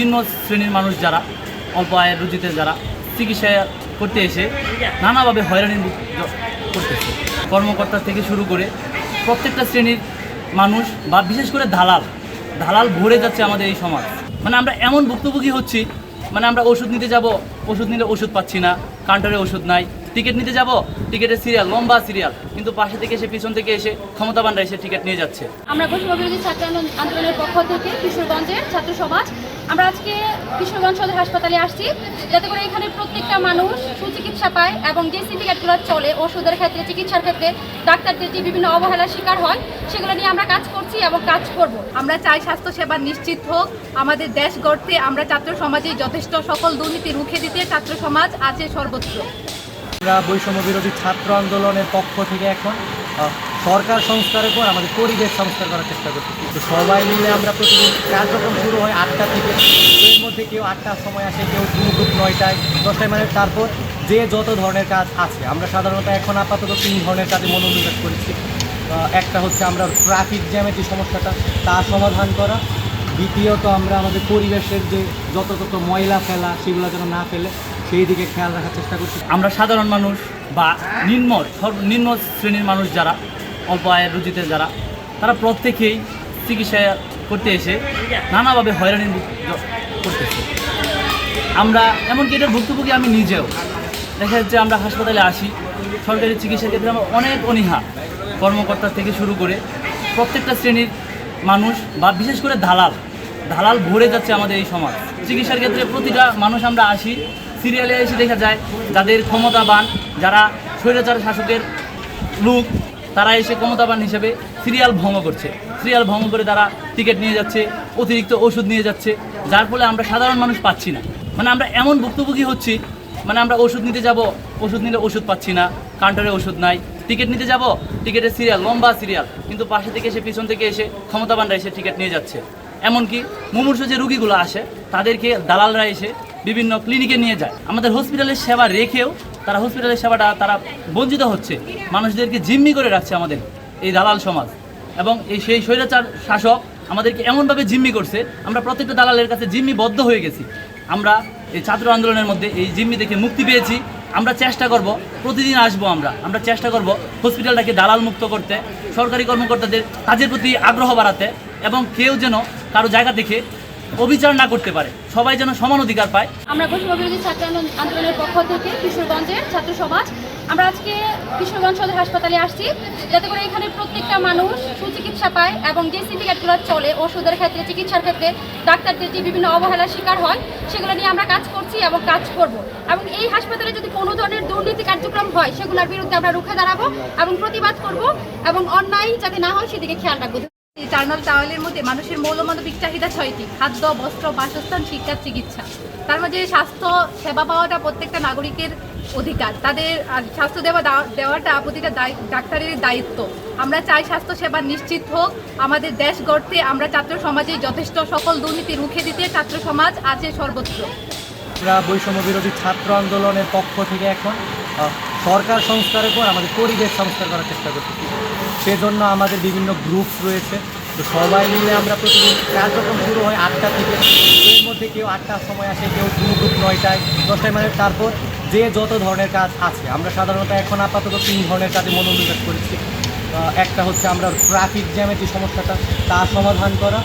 নিম্ন শ্রেণির মানুষ যারা, অল্প আয়ের রুজিতে যারা চিকিৎসা করতে এসে নানাভাবে হয়রানি করতেছে। কর্মকর্তা থেকে শুরু করে প্রত্যেকটা শ্রেণির মানুষ বা বিশেষ করে দালাল দালাল ভরে যাচ্ছে আমাদের এই সমাজ। মানে আমরা এমন ভুক্তভোগী হচ্ছি মানে আমরা ওষুধ নিতে যাব, ওষুধ নিলে ওষুধ পাচ্ছি না, কাউন্টারে ওষুধ নাই, টিকিট নিতে যাব, টিকিটের সিরিয়াল, লম্বা সিরিয়াল, কিন্তু পাশে থেকে এসে, পিছন থেকে এসে ক্ষমতাবানরা এসে টিকিট নিয়ে যাচ্ছে। আমরা বিরোধী ছাত্র আন্দোলনের পক্ষ থেকে কিশোরগঞ্জের ছাত্র সমাজ আমরা আজকে কিশোরগঞ্জ সদর হাসপাতালে আসছি। যাতে করে এখানে প্রত্যেকটা মানুষ সুচিকিৎসা পায় এবং যে সিন্ডিকেটগুলো চলে ওষুধের ক্ষেত্রে, চিকিৎসার ক্ষেত্রে, ডাক্তারদের যে বিভিন্ন অবহেলার শিকার হয়, সেগুলো নিয়ে আমরা কাজ করছি এবং কাজ করব। আমরা চাই স্বাস্থ্যসেবা নিশ্চিত হোক, আমাদের দেশ গড়তে আমরা ছাত্র সমাজে যথেষ্ট সকল দুর্নীতি রুখে দিতে ছাত্র সমাজ আছে সর্বত্র। আমরা বৈষম্য বিরোধী ছাত্র আন্দোলনের পক্ষ থেকে এখন সরকার সংস্কারের পর আমাদের পরিবেশ সংস্কার করার চেষ্টা করছি। তো সবাই মিলে আমরা প্রতিদিন কার্যক্রম শুরু হয় আটটা থেকে। এর মধ্যে কেউ আটটার সময় আসে, কেউ দুপুর নয়টায়, দশটায় মানে তারপর যে যত ধরনের কাজ আছে। আমরা সাধারণত এখন আপাতত তিন ধরনের কাজে মনোনিবেশ করেছি। একটা হচ্ছে আমরা ট্রাফিক জ্যামের যে সমস্যাটা, তা সমাধান করা। দ্বিতীয়ত আমরা আমাদের পরিবেশের যে যত তত ময়লা ফেলা, সেগুলো যেন না ফেলে, সেই দিকে খেয়াল রাখার চেষ্টা করছি। আমরা সাধারণ মানুষ বা নিম্ন সর্বনিম্ন শ্রেণির মানুষ যারা অল্প আয়ের রুজিতে যারা, তারা প্রত্যেকেই চিকিৎসা করতে এসে নানাভাবে হয়রানি করতেছে। আমরা, এমনকি এটার ভুক্তভোগী আমি নিজেও। দেখা যাচ্ছে আমরা হাসপাতালে আসি, সরকারি চিকিৎসার ক্ষেত্রে আমার অনেক অনীহা। কর্মকর্তা থেকে শুরু করে প্রত্যেকটা শ্রেণির মানুষ, বা বিশেষ করে দালাল দালাল ভরে যাচ্ছে আমাদের এই সমাজ। চিকিৎসার ক্ষেত্রে প্রতিটা মানুষ আমরা আসি, সিরিয়ালে এসে দেখা যায়, যাদের ক্ষমতাবান, যারা স্বৈরাচার শাসকের লোক তারা এসে ক্ষমতাবান হিসেবে সিরিয়াল ভঙ্গ করছে। সিরিয়াল ভঙ্গ করে তারা টিকিট নিয়ে যাচ্ছে, অতিরিক্ত ওষুধ নিয়ে যাচ্ছে, যার ফলে আমরা সাধারণ মানুষ পাচ্ছি না। মানে আমরা এমন ভুক্তভোগী হচ্ছি মানে আমরা ওষুধ নিতে যাব, ওষুধ নিলে ওষুধ পাচ্ছি না, কাউন্টারে ওষুধ নাই, টিকিট নিতে যাব টিকিটের সিরিয়াল, লম্বা সিরিয়াল, কিন্তু পাশে থেকে এসে, পিছন থেকে এসে ক্ষমতাবানরা এসে টিকিট নিয়ে যাচ্ছে। এমনকি মুমূর্ষ যে রুগীগুলো আসে, তাদেরকে দালালরা এসে বিভিন্ন ক্লিনিকে নিয়ে যায়। আমাদের হসপিটালের সেবা রেখেও তারা হসপিটালের সেবাটা তারা বঞ্চিত হচ্ছে। মানুষদেরকে জিম্মি করে রাখছে আমাদের এই দালাল সমাজ। এবং এই সেই স্বৈরাচার শাসক আমাদেরকে এমনভাবে জিম্মি করছে, আমরা প্রত্যেকটা দালালের কাছে জিম্মিবদ্ধ হয়ে গেছি। আমরা এই ছাত্র আন্দোলনের মধ্যে এই জিম্মি থেকে মুক্তি পেয়েছি। আমরা চেষ্টা করব, প্রতিদিন আসব আমরা। আমরা চেষ্টা করব হসপিটালটাকে দালাল মুক্ত করতে, সরকারি কর্মকর্তাদের কাজের প্রতি আগ্রহ বাড়াতে এবং কেউ যেন কারও জায়গা থেকে অবিচার না করতে পারে। সবাই যেন সমান অধিকার পায়। আমরা বৈষম্য বিরোধী ছাত্র আন্দোলনের পক্ষ থেকে কিশোরগঞ্জের ছাত্র সমাজ। আমরা আজকে কিশোরগঞ্জ সদর হাসপাতালে আসছি। যাতে করে এখানে প্রত্যেকটা মানুষ সুচিকিৎসা পায় এবং যে সিন্ডিকেটগুলো চলে ওষুধের ক্ষেত্রে, চিকিৎসার ক্ষেত্রে, ডাক্তারদের যে বিভিন্ন অবহেলার শিকার হয়, সেগুলো নিয়ে আমরা কাজ করছি এবং কাজ করব। এবং এই হাসপাতালে যদি কোনো ধরনের দুর্নীতি কার্যক্রম হয়, সেগুলোর বিরুদ্ধে আমরা রুখে দাঁড়াবো এবং প্রতিবাদ করব এবং অন্যায় যাতে না হয়, সেদিকে খেয়াল রাখব। টার্নাল টাওয়ালের মধ্যে মানুষের মৌলমানবিক চাহিদা ছয়টি, খাদ্য, বস্ত্র, বাসস্থান, শিক্ষা, চিকিৎসা। তার মধ্যে স্বাস্থ্য, সেবা পাওয়াটা প্রত্যেকটা নাগরিকের অধিকার। তাদের স্বাস্থ্য দেওয়া দেওয়াটা প্রতিটা ডাক্তারের দায়িত্ব। আমরা চাই স্বাস্থ্য সেবা নিশ্চিত হোক। আমাদের দেশ গড়তে আমরা ছাত্র সমাজে যথেষ্ট সকল দুর্নীতি রুখে দিতে ছাত্র সমাজ আছে সর্বত্র। আমরা বৈষম্য বিরোধী ছাত্র আন্দোলনের পক্ষ থেকে এখন সরকার সংস্কারের পর আমাদের পরিবেশ সংস্কার করার চেষ্টা করতেছি। সেজন্য আমাদের বিভিন্ন গ্রুপস রয়েছে। তো সবাই মিলে আমরা প্রতিদিন কার্যক্রম শুরু হয় আটটা থেকে। এর মধ্যে কেউ আটটার সময় আসে, কেউ দুপুর নয়টায়, দশটায় মানে তারপর যে যত ধরনের কাজ আছে, আমরা সাধারণত এখন আপাতত তিন ধরনের কাজে মনোনিবেশ করেছি। একটা হচ্ছে আমরা ট্রাফিক জ্যামের যে সমস্যাটা তা সমাধান করা।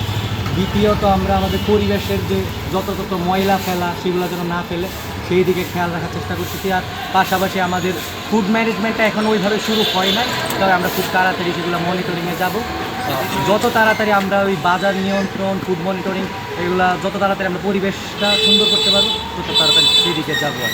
দ্বিতীয়ত আমরা আমাদের পরিবেশের যে যত যত ময়লা ফেলা, সেগুলো যেন না ফেলে। সেই দিকে খেয়াল রাখার চেষ্টা করতেছি আর পাশাপাশি আমাদের ফুড ম্যানেজমেন্টটা এখন ওইভাবে শুরু হয় নাই। তবে আমরা খুব তাড়াতাড়ি সেগুলো মনিটরিংয়ে যাব। যত তাড়াতাড়ি আমরা ওই বাজার নিয়ন্ত্রণ ফুড মনিটরিং এগুলা যত তাড়াতাড়ি আমরা পরিবেশটা সুন্দর করতে পারব, তত তাড়াতাড়ি সেই দিকে যাব আর।